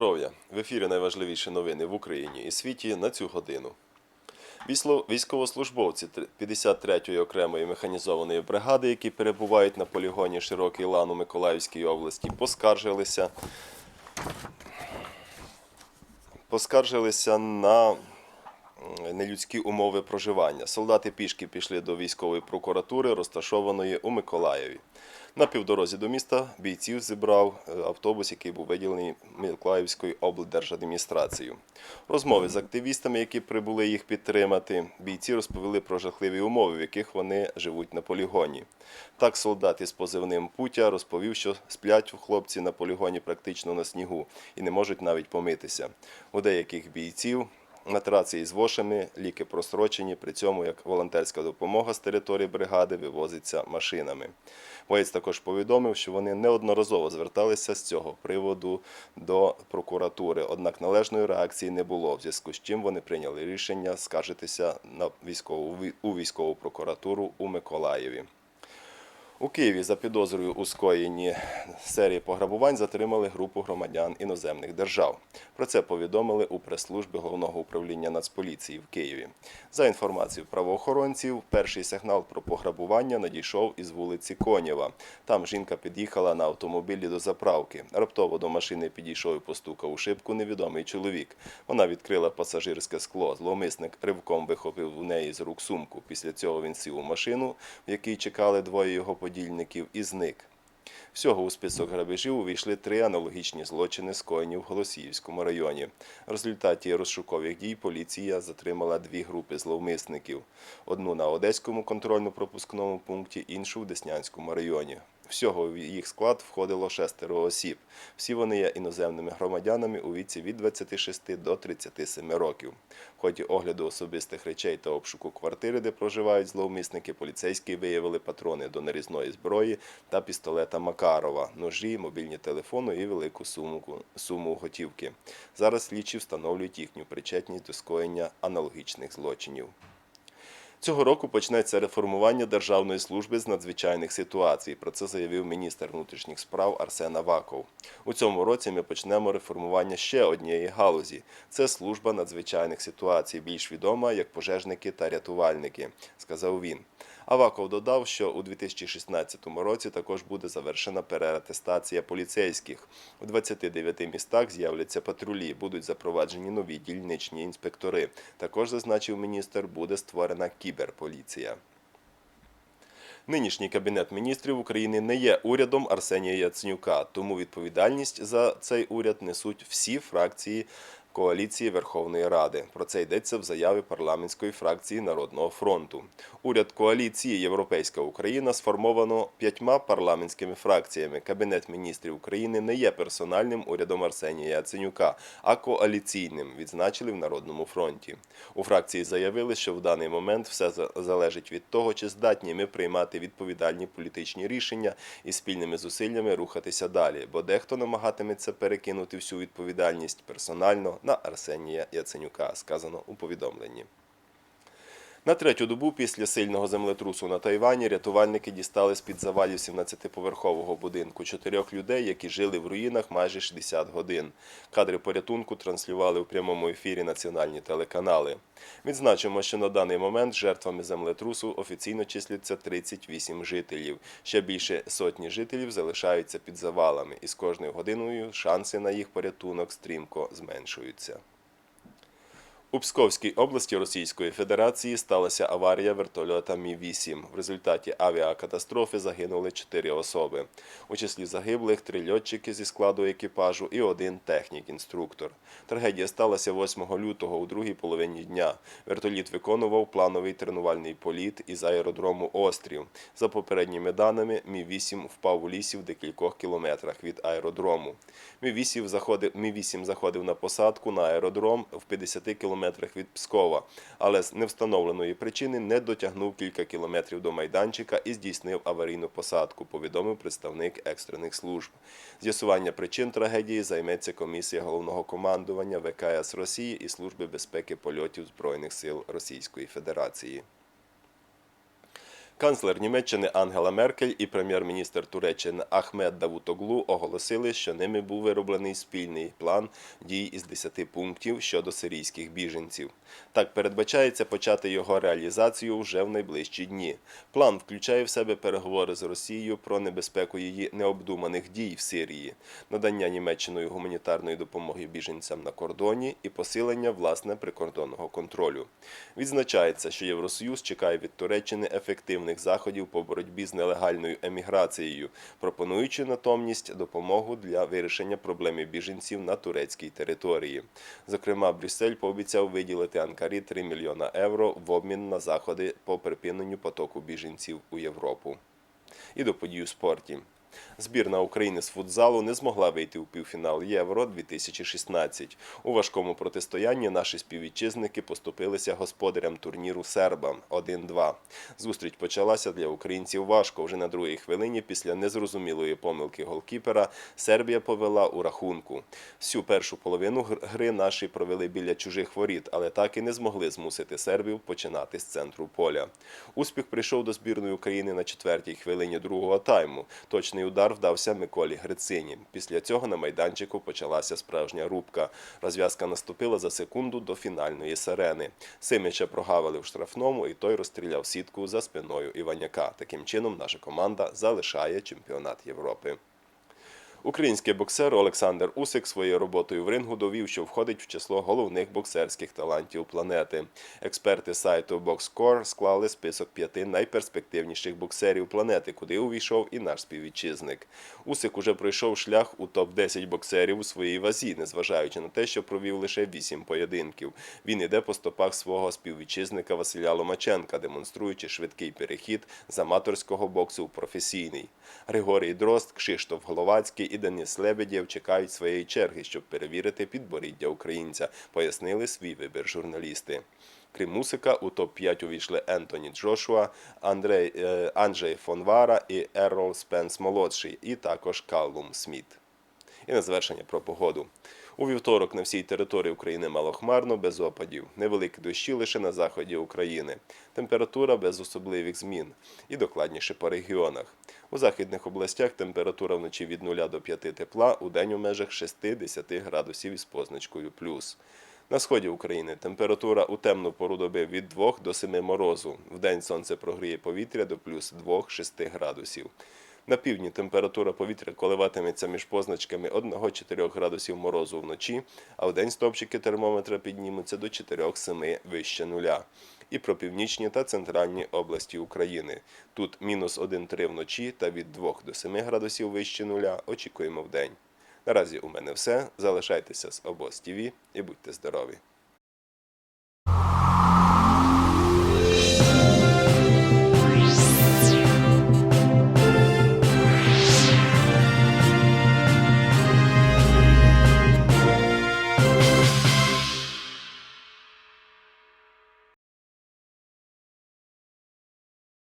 Здоров'я в ефірі найважливіші новини в Україні і світі на цю годину. Військовослужбовці тр- 53-ї окремої механізованої бригади, які перебувають на полігоні Широкий Лан у Миколаївській області, поскаржилися, поскаржилися на нелюдські умови проживання. Солдати пішки пішли до військової прокуратури, розташованої у Миколаєві. На півдорозі до міста бійців зібрав е, автобус, який був виділений Миколаївською облдержадміністрацією. Розмови з активістами, які прибули їх підтримати, бійці розповіли про жахливі умови, в яких вони живуть на полігоні. Так, солдат із позивним Путя розповів, що сплять хлопці на полігоні практично на снігу і не можуть навіть помитися. У деяких бійців матраці із вошами, ліки прострочені, при цьому як волонтерська допомога з території бригади вивозиться машинами. Боєць також повідомив, що вони неодноразово зверталися з цього приводу до прокуратури, однак належної реакції не було, в зв'язку з чим вони прийняли рішення скаржитися на військову у військову прокуратуру у Миколаєві. У Києві за підозрою у скоєнні серії пограбувань затримали групу громадян іноземних держав. Про це повідомили у прес-службі головного управління Нацполіції в Києві. За інформацією правоохоронців, перший сигнал про пограбування надійшов із вулиці Конєва. Там жінка під'їхала на автомобілі до заправки. Раптово до машини підійшов і постукав у шибку невідомий чоловік. Вона відкрила пасажирське скло. Зловмисник ривком вихопив у неї з рук сумку. Після цього він сів у машину, в якій чекали двоє його подільників, і зник. Всього у список грабежів увійшли три аналогічні злочини, скоєні в Голосіївському районі. В результаті розшукових дій поліція затримала дві групи зловмисників: одну на Одеському контрольно-пропускному пункті, іншу в Деснянському районі. Всього в їх склад входило шестеро осіб. Всі вони є іноземними громадянами у віці від 26 до 37 років. В ході огляду особистих речей та обшуку квартири, де проживають зловмисники, поліцейські виявили патрони до нарізної зброї та пістолета Макарова, ножі, мобільні телефони і велику суму, суму готівки. Зараз слідчі встановлюють їхню причетність до скоєння аналогічних злочинів. Цього року почнеться реформування Державної служби з надзвичайних ситуацій. Про це заявив міністр внутрішніх справ Арсен Аваков. У цьому році ми почнемо реформування ще однієї галузі. Це служба надзвичайних ситуацій, більш відома як пожежники та рятувальники, сказав він. Аваков додав, що у 2016 році також буде завершена переатестація поліцейських. У 29 містах з'являться патрулі, будуть запроваджені нові дільничні інспектори. Також зазначив міністр, буде створена кіберполіція. Нинішній кабінет міністрів України не є урядом Арсенія Яценюка, тому відповідальність за цей уряд несуть всі фракції коаліції Верховної Ради. Про це йдеться в заяві парламентської фракції Народного фронту. Уряд коаліції Європейська Україна сформовано п'ятьма парламентськими фракціями. Кабінет міністрів України не є персональним урядом Арсенія Яценюка, а коаліційним, відзначили в Народному фронті. У фракції заявили, що в даний момент все залежить від того, чи здатні ми приймати відповідальні політичні рішення і спільними зусиллями рухатися далі, бо дехто намагатиметься перекинути всю відповідальність персонально на Арсенія Яценюка, сказано у повідомленні. На третю добу після сильного землетрусу на Тайвані рятувальники дістали з-під завалів 17-поверхового будинку чотирьох людей, які жили в руїнах майже 60 годин. Кадри порятунку транслювали у прямому ефірі національні телеканали. Відзначимо, що на даний момент жертвами землетрусу офіційно числяться 38 жителів. Ще більше сотні жителів залишаються під завалами, і з кожною годиною шанси на їх порятунок стрімко зменшуються. У Псковській області Російської Федерації сталася аварія вертольота Мі-8. В результаті авіакатастрофи загинули чотири особи. У числі загиблих три льотчики зі складу екіпажу і один технік-інструктор. Трагедія сталася 8 лютого у другій половині дня. Вертоліт виконував плановий тренувальний політ із аеродрому Острів. За попередніми даними, Мі-8 впав у лісі в декількох кілометрах від аеродрому. Мі-8 заходив, Мі-8 заходив на посадку на аеродром в 50 кілометрах від Пскова, але з невстановленої причини не дотягнув кілька кілометрів до майданчика і здійснив аварійну посадку, повідомив представник екстрених служб. З'ясування причин трагедії займеться комісія головного командування ВКС Росії і Служби безпеки польотів Збройних сил Російської Федерації. Канцлер Німеччини Ангела Меркель і прем'єр-міністр Туреччини Ахмед Давутоглу оголосили, що ними був вироблений спільний план дій із 10 пунктів щодо сирійських біженців. Так передбачається почати його реалізацію вже в найближчі дні. План включає в себе переговори з Росією про небезпеку її необдуманих дій в Сирії, надання Німеччиною гуманітарної допомоги біженцям на кордоні і посилення власне прикордонного контролю. Відзначається, що Євросоюз чекає від Туреччини ефективних заходів по боротьбі з нелегальною еміграцією, пропонуючи натомість допомогу для вирішення проблеми біженців на турецькій території. Зокрема, Брюссель пообіцяв виділити Анкарі 3 мільйона євро в обмін на заходи по припиненню потоку біженців у Європу. І до подій у спорті. Збірна України з футзалу не змогла вийти у півфінал Євро 2016. У важкому протистоянні наші співвітчизники поступилися господарям турніру сербам 1-2. Зустріч почалася для українців важко. Вже на другій хвилині після незрозумілої помилки голкіпера Сербія повела у рахунку. Всю першу половину гри наші провели біля чужих воріт, але так і не змогли змусити сербів починати з центру поля. Успіх прийшов до збірної України на четвертій хвилині другого тайму. Точний удар вдався Миколі Грицині. Після цього на майданчику почалася справжня рубка. Розв'язка наступила за секунду до фінальної сирени. Симича прогавили в штрафному, і той розстріляв сітку за спиною Іваняка. Таким чином, наша команда залишає чемпіонат Європи. Український боксер Олександр Усик своєю роботою в рингу довів, що входить в число головних боксерських талантів планети. Експерти сайту BoxScore склали список п'яти найперспективніших боксерів планети, куди увійшов і наш співвітчизник. Усик уже пройшов шлях у топ-10 боксерів у своїй вазі, незважаючи на те, що провів лише вісім поєдинків. Він іде по стопах свого співвітчизника Василя Ломаченка, демонструючи швидкий перехід з аматорського боксу в професійний. Григорій Дрозд, Кшиштоф Головацький і Денис Лебедєв чекають своєї черги, щоб перевірити підборіддя українця, пояснили свій вибір журналісти. Крім Мусика, у топ-5 увійшли Ентоні Джошуа, Андрей, е, Анджей Фонвара і Еррол Спенс молодший, і також Каллум Сміт. І на завершення про погоду. У вівторок на всій території України малохмарно, без опадів. Невеликі дощі лише на заході України. Температура без особливих змін. І докладніше по регіонах. У західних областях температура вночі від 0 до 5 тепла, у день у межах 6-10 градусів із позначкою плюс. На сході України температура у темну пору доби від 2 до 7 морозу. Вдень сонце прогріє повітря до плюс 2-6 градусів. На півдні температура повітря коливатиметься між позначками 1-4 градусів морозу вночі, а вдень стопчики термометра піднімуться до 4-7 вище нуля. І про північні та центральні області України. Тут мінус 1-3 вночі та від 2 до 7 градусів вище нуля очікуємо вдень. Наразі у мене все. Залишайтеся з обоз ТВ і будьте здорові!